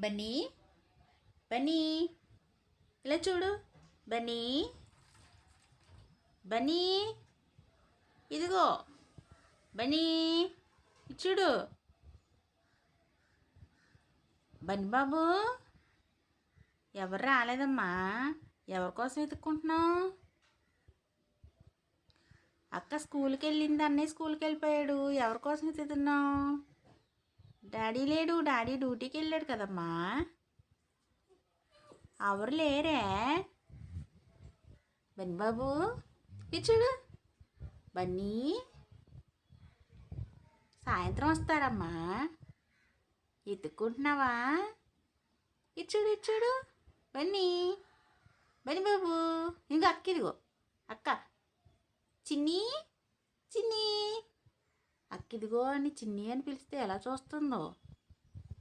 బన్నీ బన్నీ ఇలా చూడు బన్నీ బన్నీ ఇదిగో బన్నీ చూడు. బన్నీ బాబు ఎవరు రాలేదమ్మా? ఎవరి కోసం వెతుక్కుంటున్నావు? అక్క స్కూల్కి వెళ్ళింది అన్నయ్య స్కూల్కి వెళ్ళిపోయాడు. ఎవరి కోసం వెతుకుతున్నావు? డాడీ లేడు డాడీ డ్యూటీకి వెళ్ళాడు కదమ్మా. ఎవరు లేరే? బన్నీ బాబు ఇచ్చాడు బన్నీ సాయంత్రం వస్తారమ్మా ఎత్తుక్కుంటున్నావా? ఇచ్చుడు ఇచ్చుడు బన్నీ బన్నీ బాబు ఇంకా అక్క ఇదిగో. అక్క చిన్నీ. ఇదిగో అని చిన్ని అని పిలిస్తే ఎలా చూస్తుందో?